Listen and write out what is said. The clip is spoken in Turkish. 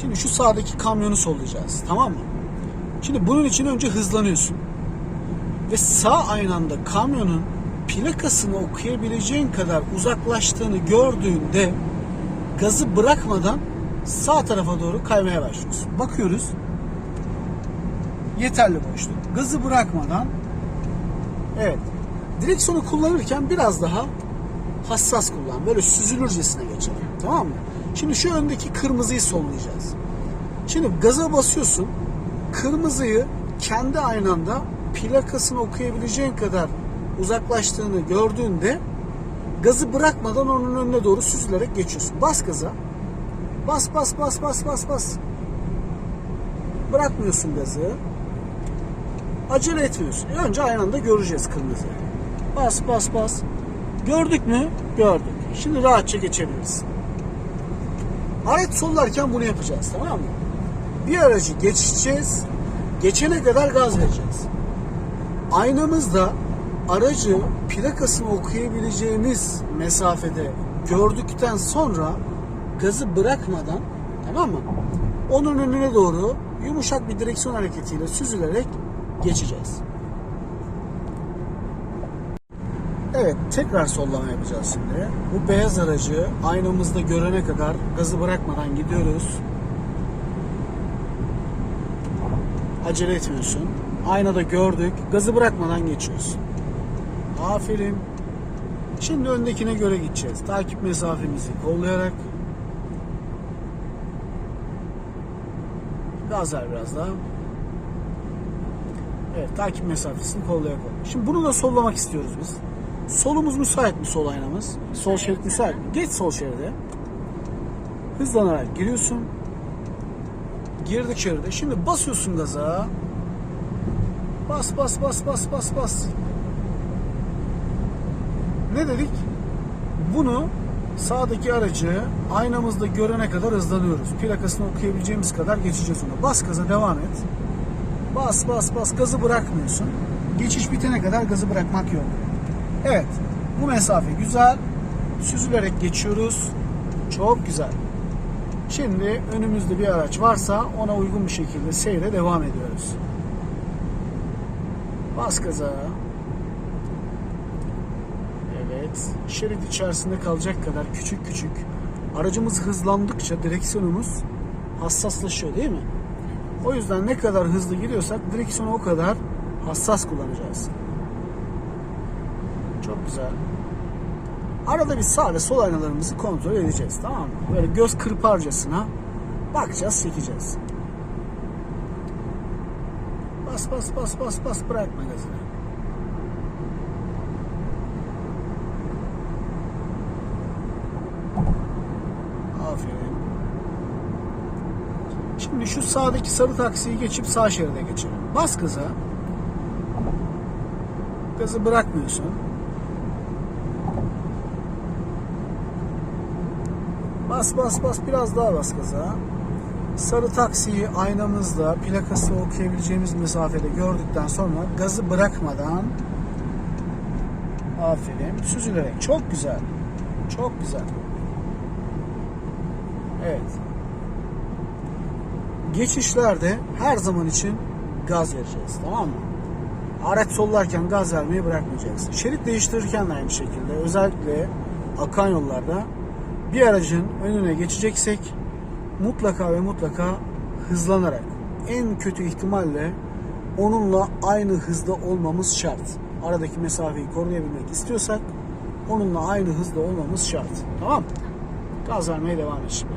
Şimdi şu sağdaki kamyonu sollayacağız. Tamam mı? Şimdi bunun için önce hızlanıyorsun. Ve sağ aynanda kamyonun plakasını okuyabileceğin kadar uzaklaştığını gördüğünde gazı bırakmadan sağ tarafa doğru kaymaya başlıyorsun. Bakıyoruz. Yeterli boşluk. Gazı bırakmadan evet. Direksiyonu kullanırken biraz daha hassas kullan. Böyle süzülürcesine geçelim. Tamam mı? Şimdi şu öndeki kırmızıyı sollayacağız. Şimdi gaza basıyorsun. Kırmızıyı kendi aynanda plakasını okuyabileceğin kadar uzaklaştığını gördüğünde gazı bırakmadan onun önüne doğru süzülerek geçiyorsun. Bas gaza. Bas bas bas bas bas bas. Bırakmıyorsun gazı. Acele etmiyorsun. Önce aynı anda göreceğiz kırmızıyı. Bas bas bas. Gördük mü? Gördük. Şimdi rahatça geçebiliriz. Araç sollarken bunu yapacağız tamam mı? Bir aracı geçeceğiz. Geçene kadar gaz vereceğiz. Aynamızda aracı plakasını okuyabileceğimiz mesafede gördükten sonra gazı bırakmadan tamam mı? Onun önüne doğru yumuşak bir direksiyon hareketiyle süzülerek geçeceğiz. Evet tekrar sollama yapacağız şimdi. Bu beyaz aracı aynamızda görene kadar gazı bırakmadan gidiyoruz. Acele etmiyorsun. Aynada gördük. Gazı bırakmadan geçiyorsun. Aferin. Şimdi öndekine göre gideceğiz. Takip mesafemizi kollayarak. Gaz ver biraz daha. Evet takip mesafesini kollayarak. Şimdi bunu da sollamak istiyoruz biz. Solumuz müsait mi sol aynamız? Sol şerit müsait mi? Geç sol şeride. Hızlanarak giriyorsun. Girdik şeride. Şimdi basıyorsun gaza. Bas bas bas bas bas bas. Ne dedik? Bunu sağdaki aracı aynamızda görene kadar hızlanıyoruz. Plakasını okuyabileceğimiz kadar geçeceğiz onu. Bas gaza devam et. Bas bas bas gazı bırakmıyorsun. Geçiş bitene kadar gazı bırakmak yok. Evet. Bu mesafe güzel. Süzülerek geçiyoruz. Çok güzel. Şimdi önümüzde bir araç varsa ona uygun bir şekilde seyre devam ediyoruz. Bas gaza. Evet. Şerit içerisinde kalacak kadar küçük küçük. Aracımız hızlandıkça direksiyonumuz hassaslaşıyor değil mi? O yüzden ne kadar hızlı gidiyorsak direksiyonu o kadar hassas kullanacağız. Çok güzel. Arada bir sağ ve sol aynalarımızı kontrol edeceğiz tamam mı? Böyle göz kırparcasına bakacağız, çekeceğiz. Bas bas bas bas bas bırakma gazını. Aferin. Şimdi şu sağdaki sarı taksiyi geçip sağ şeride geçelim. Bas gaza. Gazı bırakmıyorsun. Bas bas bas biraz daha bas gaza. Sarı taksiyi aynamızda plakası okuyabileceğimiz mesafede gördükten sonra gazı bırakmadan aferin süzülerek çok güzel. Çok güzel. Evet. Geçişlerde her zaman için gaz vereceğiz. Tamam mı? Araç sollarken gaz vermeyi bırakmayacaksın. Şerit değiştirirken de aynı şekilde. Özellikle akan yollarda bir aracın önüne geçeceksek mutlaka ve mutlaka hızlanarak en kötü ihtimalle onunla aynı hızda olmamız şart. Aradaki mesafeyi koruyabilmek istiyorsak onunla aynı hızda olmamız şart. Tamam? Gaz vermeye devam et şimdi.